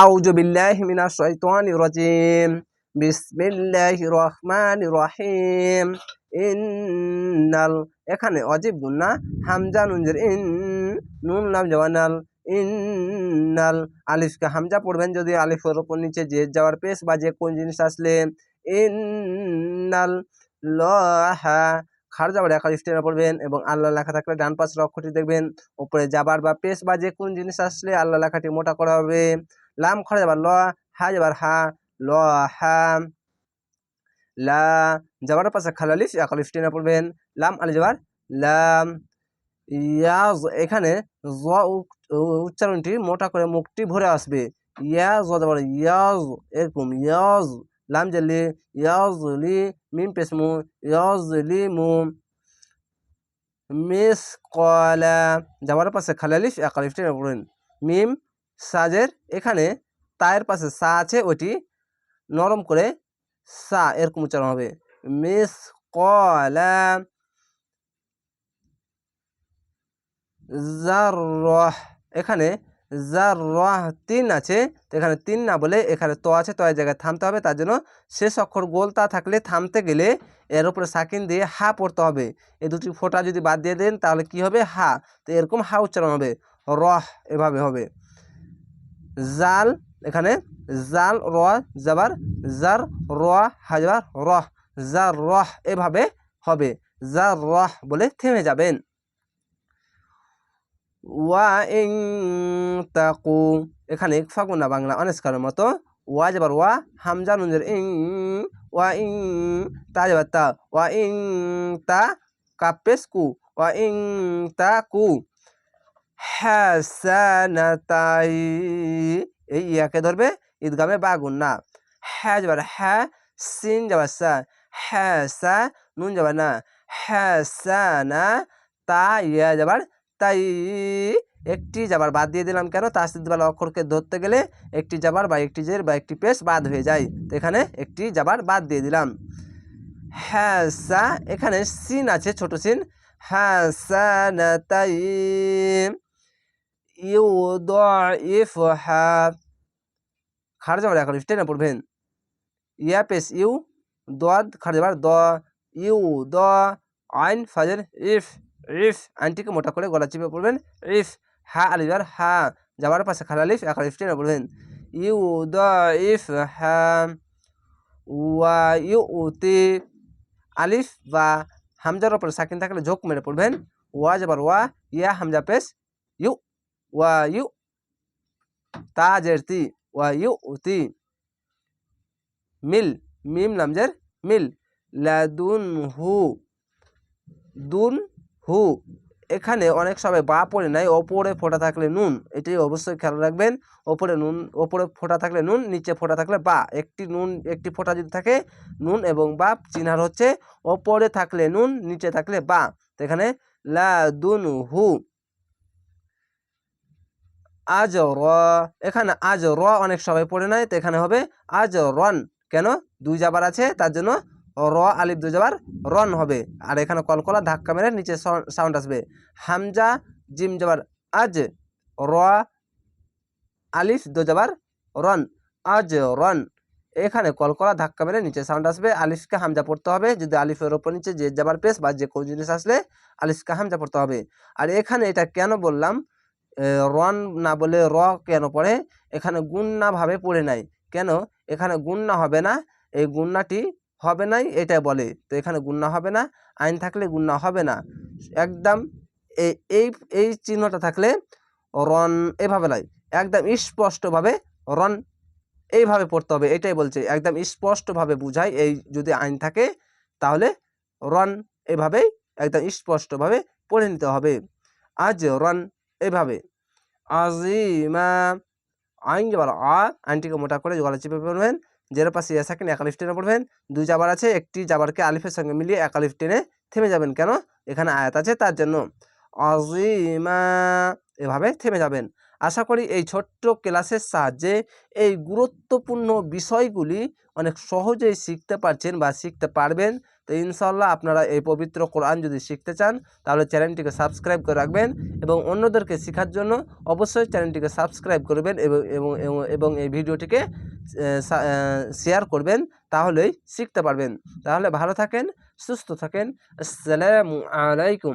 আউযু বিল্লাহি মিনাশ শাইতানির রাজিম। বিসমিল্লাহির রহমানির রহিম। ইন্নাল, এখানে অজীব গুন্না হামজা নুনজের ইন, নুন লাম জওয়ানাল ইন্নাল আলিফকে হামজা পড়বেন যদি আলিফের ওপর নিচে যে যাওয়ার পেশ বা যে কোন জিনিস আসলে? ইন্নাল, লহা, খার যাবার একা স্টেনা পড়বেন এবং আল্লাহ লেখা থাকলে ডান পাশের অক্ষরটি দেখবেন। উপরে যাবার বা পেশ বা যে কোন জিনিস আসলে আল্লাহ লেখাটি মোটা করা হবে। লাম খড় যাবার ল হা যাবার হা ল হা লা যাবার পাশে খালালিফ একালিফ টেনে পড়বেন লাম আলি যাবার লাম ইয়াজ এখানে জ উচ্চারণটি মোটা করে মুখটি ভরে আসবে ইয়াজ যাবার ইয়াজ এরকম ইয়াজ লাম জালি ইয়াজ লি মিম পেসমু ইয়াজ লি মু মিস কলা যাবার পাশে খালালিফ একালিফ টেনে পড়বেন মিম সাজের এখানে তায়ের পাশে সা আছে ওটি নরম করে সা এরকম উচ্চারণ হবে। মিস কলা এখানে জাররাহ তিন আছে এখানে তিন না বলে এখানে তো আছে, তো এর জায়গায় থামতে হবে, তার জন্য শেষ অক্ষর গোলতা থাকলে থামতে গেলে এর উপরে সাকিন দিয়ে হা পড়তে হবে। এই দুটি ফোঁটা যদি বাদ দিয়ে দেন, তাহলে কি হবে? হা, তো এরকম হা উচ্চারণ হবে। রহ এভাবে হবে। জাল, এখানে জাল, র যাবার জার, র হাজার রহ জার রহ এভাবে হবে। জার রহ বলে থেমে যাবেন। ওয়া ইং তাকু। এখানে ফাগুনা বাংলা অনেস্কারের মতো। ওয়া যাবার ওয়া, হামজা নুনের ইং ওয়া ইং তা যাবার তা। ওয়া ইং তা কাপেস কু ওয়া ইং তা কু। হাসানাতাই এই ইয়াকে ধরবে, ঈদগামে বাগুন, না। হ্যাঁ যাবার হ্যাঁ সিন যাবার সা হ্যাঁ সা নুন যাবার না। হ্যাঁ সা না তা, ইয়া যাবার, তাই। একটি যাবার বাদ দিয়ে দিলাম কেন? তাসদিদওয়ালা অক্ষরকে ধরতে গেলে একটি যাবার বা একটি জের বা একটি পেশ বাদ হয়ে যায়। তো এখানে একটি যাবার বাদ দিয়ে দিলাম। হ্যাঁ সা এখানে সিন আছে, ছোট সিন। হ্যাঁ সা না তাই ইউদইফহা খার যাবার এখন টেনে পড়বেন? ইয়া পেস ইউ দদ খার যাবার দ ইউ দ আইন ফাজের ইফ ইফ আইনটিকে মোটা করে গলা চিপে পড়বেন ইফ হা আলিবার হা যাবার পাশে খার আলিফ এক আলিফ টেনে পড়বেন? ইউ দ ইফ হা ওয়া ইউ উতি আলিফ বা হামজার ওপরে সাকিন থাকলে ঝোঁক মেরে পড়বেন। ওয়া যাবার ওয়া, ইয়া, হামজা, পেস, ইউ ওয়া ইউ তা জেরতি ওয়া উতি মিল মিম নামজের মিল লাদুন হু দুন হু এখানে অনেক সময় বা পড়ে নাই, ওপরে ফোঁটা থাকলে নুন, এটাই অবশ্যই খেয়াল রাখবেন, ওপরে নুন, ওপরে ফোঁটা থাকলে নুন, নিচে ফোটা থাকলে বা, একটি নুন, একটি ফোঁটা যদি থাকে নুন এবং বা, চিহ্নার হচ্ছে ওপরে থাকলে নুন, নিচে থাকলে বা এখানে লা দুন হু আজ র এখানে আজ র অনেক সবাই পড়ে নাই, তো এখানে হবে আজ রন কেন? দুই যাবার আছে, তার জন্য র, আলিফ, দুই যাবার রন হবে। আর এখানে কলকলা ধাক্কা মেরে নিচে সাউন্ড আসবে। হামজা, জিম যাবার আজ র আলিফ দু যাবার রন। আজ রন এখানে কলকলা ধাক্কা মেরে নিচে সাউন্ড আসবে, আলিফকে হামজা পড়তে হবে। যদি আলিফের ওপর নিচে যে যাবার পেস বা যে কোনো জিনিস আসলে আলিফকে হামজা পড়তে হবে। আর এখানে এটা কেন বললাম? রন না বলে র কেন পড়ে? এখানে গুন্নাভাবে পড়ে নাই। কেন? এখানে গুন্না হবে না। এই গুন্নাটি হবে নাই, এটাই বলে। তো এখানে গুন্না হবে না, আইন থাকলে গুন্না হবে না। একদম এই এই চিহ্নটা থাকলে রন এভাবে নয় একদম স্পষ্টভাবে রন এইভাবে পড়তে হবে, এটাই বলছে। একদম স্পষ্টভাবে বুঝায়, এই যদি আইন থাকে, তাহলে রন এভাবেই একদম স্পষ্টভাবে পড়ে নিতে হবে। আজ রন আজিমা, আইন যাবার আ, আইনটিকে মোটা করে গলা চেপে পড়বেন। জের পাশে এসাকিন একালিফ টেনে পড়বেন। দুই জাবার আছে, একটি জাবারকে আলিফের সঙ্গে মিলিয়ে একালিফ টেনে থেমে যাবেন কেন? এখানে আয়াত আছে তার জন্য। আজিমা, এভাবে থেমে যাবেন। আশা করি এই ছোট্ট ক্লাসের সাহায্যে এই গুরুত্বপূর্ণ বিষয়গুলি অনেক সহজেই শিখতে পারছেন বা শিখতে পারবেন। তো ইনশাল্লাহ আপনারা এই পবিত্র কোরআন যদি শিখতে চান, তাহলে চ্যানেলটিকে সাবস্ক্রাইব করে রাখবেন এবং অন্যদেরকে শেখার জন্য অবশ্যই চ্যানেলটিকে সাবস্ক্রাইব করবেন এবং এবং এই ভিডিওটিকে শেয়ার করবেন, তাহলেই শিখতে পারবেন। তাহলে ভালো থাকেন, সুস্থ থাকেন। আসসালামু আলাইকুম।